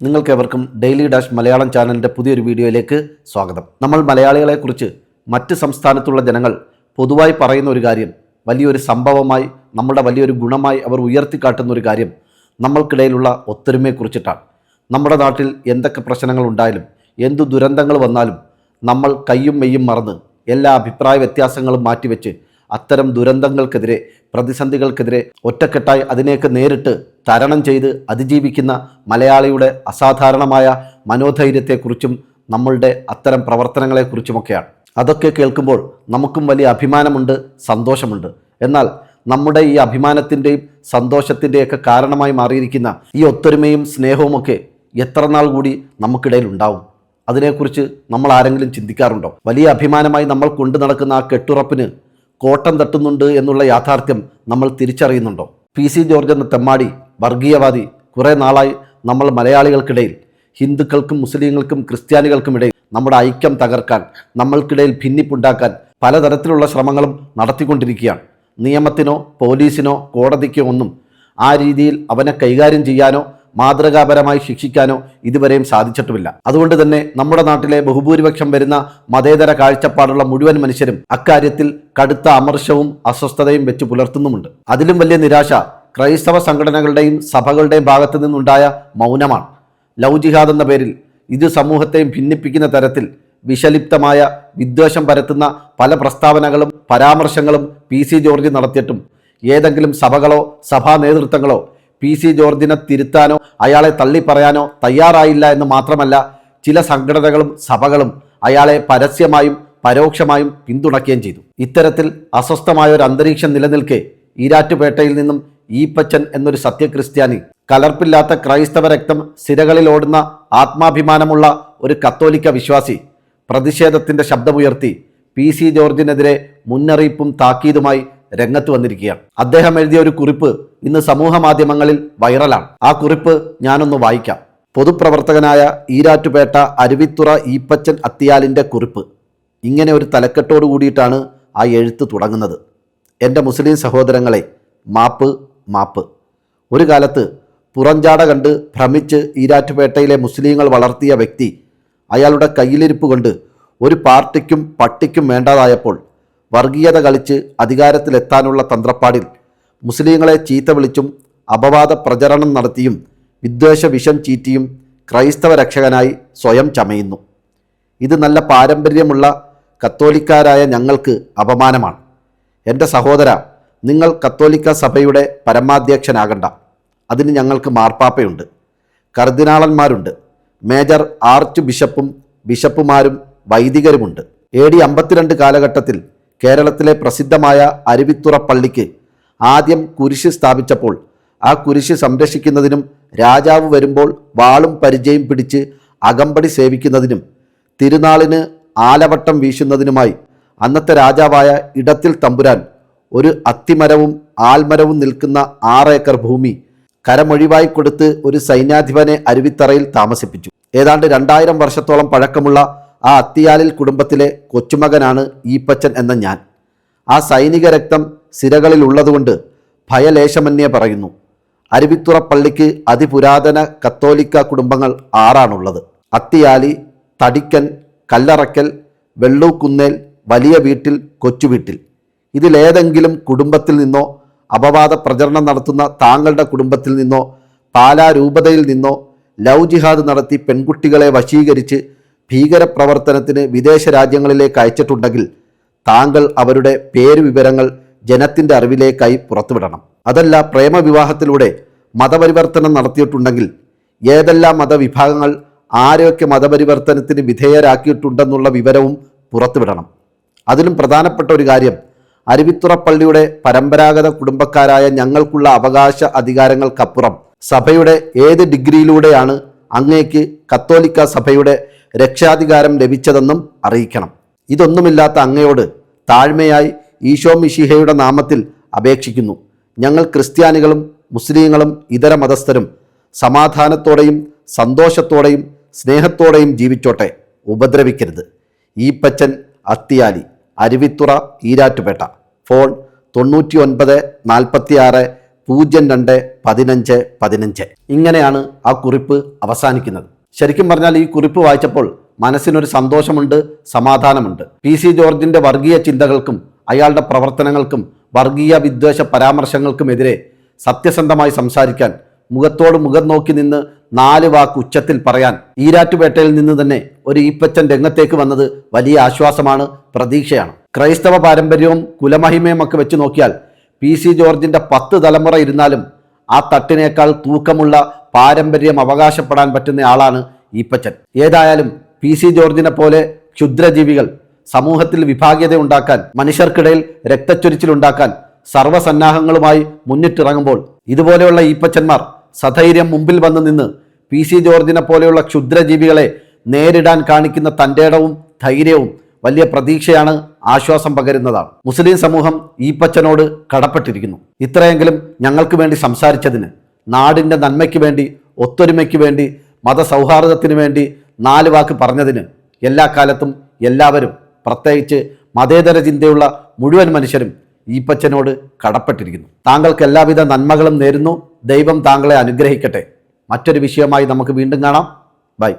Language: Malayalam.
നിങ്ങൾക്കേവർക്കും ഡെയിലി ഡാഷ് മലയാളം ചാനലിന്റെ പുതിയൊരു വീഡിയോയിലേക്ക് സ്വാഗതം. നമ്മൾ മലയാളികളെക്കുറിച്ച് മറ്റ് സംസ്ഥാനത്തുള്ള ജനങ്ങൾ പൊതുവായി പറയുന്ന ഒരു കാര്യം വലിയൊരു സംഭവമായി നമ്മുടെ വലിയൊരു ഗുണമായി അവർ ഉയർത്തിക്കാട്ടുന്ന ഒരു കാര്യം നമ്മൾക്കിടയിലുള്ള ഒത്തൊരുമയെക്കുറിച്ചിട്ടാണ് നമ്മുടെ നാട്ടിൽ എന്തൊക്കെ പ്രശ്നങ്ങൾ ഉണ്ടായാലും എന്തു ദുരന്തങ്ങൾ വന്നാലും നമ്മൾ കയ്യും മെയ്യും മറന്ന് എല്ലാ അഭിപ്രായ വ്യത്യാസങ്ങളും മാറ്റിവെച്ച് അത്തരം ദുരന്തങ്ങൾക്കെതിരെ പ്രതിസന്ധികൾക്കെതിരെ ഒറ്റക്കെട്ടായി അതിനേക്ക് നേരിട്ട് തരണം ചെയ്ത് അതിജീവിക്കുന്ന മലയാളിയുടെ അസാധാരണമായ മനോധൈര്യത്തെക്കുറിച്ചും നമ്മളുടെ അത്തരം പ്രവർത്തനങ്ങളെക്കുറിച്ചുമൊക്കെയാണ്. അതൊക്കെ കേൾക്കുമ്പോൾ നമുക്കും വലിയ അഭിമാനമുണ്ട് സന്തോഷമുണ്ട്. എന്നാൽ നമ്മുടെ ഈ അഭിമാനത്തിന്റെയും സന്തോഷത്തിന്റെയൊക്കെ കാരണമായി മാറിയിരിക്കുന്ന ഈ ഒത്തൊരുമയും സ്നേഹവുമൊക്കെ എത്ര നാൾ കൂടി നമുക്കിടയിൽ ഉണ്ടാവും അതിനെക്കുറിച്ച് നമ്മൾ ആരെങ്കിലും ചിന്തിക്കാറുണ്ടോ? വലിയ അഭിമാനമായി നമ്മൾ കൊണ്ടു നടക്കുന്ന ആ കെട്ടുറപ്പിന് കോട്ടം തട്ടുന്നുണ്ട് എന്നുള്ള യാഥാർത്ഥ്യം നമ്മൾ തിരിച്ചറിയുന്നുണ്ടോ? പി സി ജോർജ് എന്ന തെമ്മാടി വർഗീയവാദി കുറേ നാളായി നമ്മൾ മലയാളികൾക്കിടയിൽ ഹിന്ദുക്കൾക്കും മുസ്ലിങ്ങൾക്കും ക്രിസ്ത്യാനികൾക്കും ഇടയിൽ നമ്മുടെ ഐക്യം തകർക്കാൻ നമ്മൾക്കിടയിൽ ഭിന്നിപ്പുണ്ടാക്കാൻ പലതരത്തിലുള്ള ശ്രമങ്ങളും നടത്തിക്കൊണ്ടിരിക്കുകയാണ്. നിയമത്തിനോ പോലീസിനോ കോടതിക്കോ ഒന്നും ആ രീതിയിൽ അവനെ കൈകാര്യം ചെയ്യാനോ മാതൃകാപരമായി ശിക്ഷിക്കാനോ ഇതുവരെയും സാധിച്ചിട്ടുമില്ല. അതുകൊണ്ട് തന്നെ നമ്മുടെ നാട്ടിലെ ബഹുഭൂരിപക്ഷം വരുന്ന മതേതര കാഴ്ചപ്പാടുള്ള മുഴുവൻ മനുഷ്യരും അക്കാര്യത്തിൽ കടുത്ത അമർഷവും അസ്വസ്ഥതയും വെച്ച് പുലർത്തുന്നുമുണ്ട്. അതിലും വലിയ നിരാശ ക്രൈസ്തവ സംഘടനകളുടെയും സഭകളുടെയും ഭാഗത്തു നിന്നുണ്ടായ മൗനമാണ്. ലൗജിഹാദ് ജിഹാദ് എന്ന പേരിൽ ഇത് സമൂഹത്തെയും ഭിന്നിപ്പിക്കുന്ന തരത്തിൽ വിഷലിപ്തമായ വിദ്വേഷം പരത്തുന്ന പല പ്രസ്താവനകളും പരാമർശങ്ങളും പി സി ജോർജ് നടത്തിയിട്ടും ഏതെങ്കിലും സഭകളോ സഭാ നേതൃത്വങ്ങളോ പി സി ജോർജിനെ തിരുത്താനോ അയാളെ തള്ളിപ്പറയാനോ തയ്യാറായില്ല എന്ന് മാത്രമല്ല ചില സംഘടനകളും സഭകളും അയാളെ പരസ്യമായും പരോക്ഷമായും പിന്തുണയ്ക്കുകയും ചെയ്തു. ഇത്തരത്തിൽ അസ്വസ്ഥമായ ഒരു അന്തരീക്ഷം നിലനിൽക്കെ ഈരാറ്റുപേട്ടയിൽ നിന്നും ഈപ്പച്ചൻ എന്നൊരു സത്യക്രിസ്ത്യാനി കലർപ്പില്ലാത്ത ക്രൈസ്തവ രക്തം സിരകളിൽ ഓടുന്ന ആത്മാഭിമാനമുള്ള ഒരു കത്തോലിക്ക വിശ്വാസി പ്രതിഷേധത്തിന്റെ ശബ്ദമുയർത്തി പി സി ജോർജിനെതിരെ മുന്നറിയിപ്പും താക്കീതുമായി രംഗത്ത് വന്നിരിക്കുകയാണ്. അദ്ദേഹം എഴുതിയ ഒരു കുറിപ്പ് ഇന്ന് സമൂഹ മാധ്യമങ്ങളിൽ വൈറലാണ്. ആ കുറിപ്പ് ഞാനൊന്ന് വായിക്കാം. പൊതുപ്രവർത്തകനായ ഈരാറ്റുപേട്ട അരുവിത്തുറ ഈപ്പച്ചൻ അത്തിയാലിന്റെ കുറിപ്പ്. ഇങ്ങനെ ഒരു തലക്കെട്ടോട് കൂടിയിട്ടാണ് ആ എഴുത്ത് തുടങ്ങുന്നത്. എന്റെ മുസ്ലിം സഹോദരങ്ങളെ മാപ്പ് മാപ്പ്. ഒരു കാലത്ത് പുറഞ്ചാട കണ്ട് ഭ്രമിച്ച് ഈരാറ്റുപേട്ടയിലെ മുസ്ലിങ്ങൾ വളർത്തിയ വ്യക്തി അയാളുടെ കയ്യിലിരിപ്പ് കൊണ്ട് ഒരു പാർട്ടിക്കും പട്ടിക്കും വേണ്ടാതായപ്പോൾ വർഗീയത കളിച്ച് അധികാരത്തിലെത്താനുള്ള തന്ത്രപ്പാടിൽ മുസ്ലിങ്ങളെ ചീത്ത വിളിച്ചും അപവാദ പ്രചരണം നടത്തിയും വിദ്വേഷ വിഷം ചീറ്റിയും ക്രൈസ്തവ രക്ഷകനായി സ്വയം ചമയുന്നു. ഇത് നല്ല പാരമ്പര്യമുള്ള കത്തോലിക്കാരായ ഞങ്ങൾക്ക് അപമാനമാണ്. എന്റെ സഹോദര നിങ്ങൾ കത്തോലിക്ക സഭയുടെ പരമാധ്യക്ഷനാകണ്ട. അതിന് ഞങ്ങൾക്ക് മാർപ്പാപ്പയുണ്ട് കർദിനാളന്മാരുണ്ട് മേജർ ആർച്ച് ബിഷപ്പും ബിഷപ്പുമാരും വൈദികരുമുണ്ട്. എ ഡി അമ്പത്തിരണ്ട് കാലഘട്ടത്തിൽ കേരളത്തിലെ പ്രസിദ്ധമായ അരുവിത്തുറ പള്ളിക്ക് ആദ്യം കുരിശ് സ്ഥാപിച്ചപ്പോൾ ആ കുരിശ് സംരക്ഷിക്കുന്നതിനും രാജാവ് വരുമ്പോൾ വാളും പരിചയം പിടിച്ച് അകമ്പടി സേവിക്കുന്നതിനും തിരുനാളിന് ആലവട്ടം വീശുന്നതിനുമായി അന്നത്തെ രാജാവായ ഇടത്തിൽ തമ്പുരാൻ ഒരു അത്തിമരവും ആൽമരവും നിൽക്കുന്ന ആറേക്കർ ഭൂമി കരമൊഴിവായി കൊടുത്ത് ഒരു സൈന്യാധിപനെ അരുവിത്തറയിൽ താമസിപ്പിച്ചു. ഏതാണ്ട് രണ്ടായിരം വർഷത്തോളം പഴക്കമുള്ള ആ അത്തിയാലിൽ കുടുംബത്തിലെ കൊച്ചുമകനാണ് ഈപ്പച്ചൻ എന്ന ഞാൻ. ആ സൈനിക രക്തം സിരകളിൽ ഉള്ളതുകൊണ്ട് ഭയലേശമന്യേ പറയുന്നു. അരുവിത്തുറ പള്ളിക്ക് അതിപുരാതന കത്തോലിക്ക കുടുംബങ്ങൾ ആറാണുള്ളത്. അത്തിയാലി തടിക്കൻ കല്ലറക്കൽ വെള്ളൂക്കുന്നേൽ വലിയ വീട്ടിൽ കൊച്ചുവീട്ടിൽ. ഇതിലേതെങ്കിലും കുടുംബത്തിൽ നിന്നോ അപവാദ പ്രചരണം നടത്തുന്ന താങ്കളുടെ കുടുംബത്തിൽ നിന്നോ പാലാരൂപതയിൽ നിന്നോ ലവ് ജിഹാദ് നടത്തി പെൺകുട്ടികളെ വശീകരിച്ച് ഭീകരപ്രവർത്തനത്തിന് വിദേശ രാജ്യങ്ങളിലേക്ക് അയച്ചിട്ടുണ്ടെങ്കിൽ താങ്കൾ അവരുടെ പേര് വിവരങ്ങൾ ജനത്തിന്റെ അറിവിലേക്കായി പുറത്തുവിടണം. അതല്ല പ്രേമവിവാഹത്തിലൂടെ മതപരിവർത്തനം നടത്തിയിട്ടുണ്ടെങ്കിൽ ഏതെല്ലാം മതവിഭാഗങ്ങൾ ആരൊക്കെ മതപരിവർത്തനത്തിന് വിധേയരാക്കിയിട്ടുണ്ടെന്നുള്ള വിവരവും പുറത്തുവിടണം. അതിലും പ്രധാനപ്പെട്ട ഒരു കാര്യം അരുവിത്തുറ പള്ളിയുടെ പരമ്പരാഗത കുടുംബക്കാരായ ഞങ്ങൾക്കുള്ള അവകാശ അധികാരങ്ങൾക്കപ്പുറം സഭയുടെ ഏത് ഡിഗ്രിയിലൂടെയാണ് അങ്ങേക്ക് കത്തോലിക്ക സഭയുടെ രക്ഷാധികാരം ലഭിച്ചതെന്നും അറിയിക്കണം. ഇതൊന്നുമില്ലാത്ത അങ്ങയോട് താഴ്മയായി ഈശോ മിഷിഹയുടെ നാമത്തിൽ അപേക്ഷിക്കുന്നു. ഞങ്ങൾ ക്രിസ്ത്യാനികളും മുസ്ലിങ്ങളും ഇതര മതസ്ഥരും സമാധാനത്തോടെയും സന്തോഷത്തോടെയും സ്നേഹത്തോടെയും ജീവിച്ചോട്ടെ. ഉപദ്രവിക്കരുത്. ഈപ്പച്ചൻ അത്തിയാലി അരുവിത്തുറ ഈരാറ്റുപേട്ട. ഫോൺ തൊണ്ണൂറ്റി ഒൻപത് നാൽപ്പത്തി ആറ് പൂജ്യം രണ്ട് പതിനഞ്ച് പതിനഞ്ച്. ഇങ്ങനെയാണ് ആ കുറിപ്പ് അവസാനിക്കുന്നത്. ശരിക്കും പറഞ്ഞാൽ ഈ കുറിപ്പ് വായിച്ചപ്പോൾ മനസ്സിനൊരു സന്തോഷമുണ്ട് സമാധാനമുണ്ട്. പി സി ജോർജിന്റെ വർഗീയ ചിന്തകൾക്കും അയാളുടെ പ്രവർത്തനങ്ങൾക്കും വർഗീയ വിദ്വേഷ പരാമർശങ്ങൾക്കുമെതിരെ സത്യസന്ധമായി സംസാരിക്കാൻ മുഖത്തോട് മുഖം നോക്കി നിന്ന് നാല് വാക്ക് ഉച്ചത്തിൽ പറയാൻ ഈരാറ്റുപേട്ടയിൽ നിന്ന് തന്നെ ഒരു ഈപ്പച്ചൻ രംഗത്തേക്ക് വന്നത് വലിയ ആശ്വാസമാണ് പ്രതീക്ഷയാണ്. ക്രൈസ്തവ പാരമ്പര്യവും കുലമഹിമയും ഒക്കെ വെച്ച് നോക്കിയാൽ പി സി ജോർജിന്റെ പത്ത് തലമുറ ഇരുന്നാലും ആ തട്ടിനേക്കാൾ തൂക്കമുള്ള പാരമ്പര്യം അവകാശപ്പെടാൻ പറ്റുന്ന ആളാണ് ഈപ്പച്ചൻ. ഏതായാലും പി സി ജോർജിനെ പോലെ ക്ഷുദ്രജീവികൾ സമൂഹത്തിൽ വിഭാഗ്യത ഉണ്ടാക്കാൻ മനുഷ്യർക്കിടയിൽ രക്തച്ചൊരിച്ചിലുണ്ടാക്കാൻ സർവസന്നാഹങ്ങളുമായി മുന്നിട്ടിറങ്ങുമ്പോൾ ഇതുപോലെയുള്ള ഈപ്പച്ചന്മാർ സധൈര്യം മുമ്പിൽ വന്ന് നിന്ന് പി സി ജോർജിനെ പോലെയുള്ള ക്ഷുദ്രജീവികളെ നേരിടാൻ കാണിക്കുന്ന തന്റെടവും ധൈര്യവും വലിയ പ്രതീക്ഷയാണ് ആശ്വാസം പകരുന്നതാണ്. മുസ്ലിം സമൂഹം ഈപ്പച്ചനോട് കടപ്പെട്ടിരിക്കുന്നു. ഇത്രയെങ്കിലും ഞങ്ങൾക്ക് വേണ്ടി സംസാരിച്ചതിന് നാടിന്റെ നന്മയ്ക്ക് വേണ്ടി ഒത്തൊരുമയ്ക്ക് വേണ്ടി മതസൗഹാർദ്ദത്തിന് വേണ്ടി നാല് വാക്ക് പറഞ്ഞതിന് എല്ലാ കാലത്തും എല്ലാവരും പ്രത്യേകിച്ച് മതേതര ചിന്തയുള്ള മുഴുവൻ മനുഷ്യരും ഈപ്പച്ചനോട് കടപ്പെട്ടിരിക്കുന്നു. താങ്കൾക്ക് എല്ലാവിധ നന്മകളും നേരുന്നു. ദൈവം താങ്കളെ അനുഗ്രഹിക്കട്ടെ. മറ്റൊരു വിഷയമായി നമുക്ക് വീണ്ടും കാണാം. ബൈ.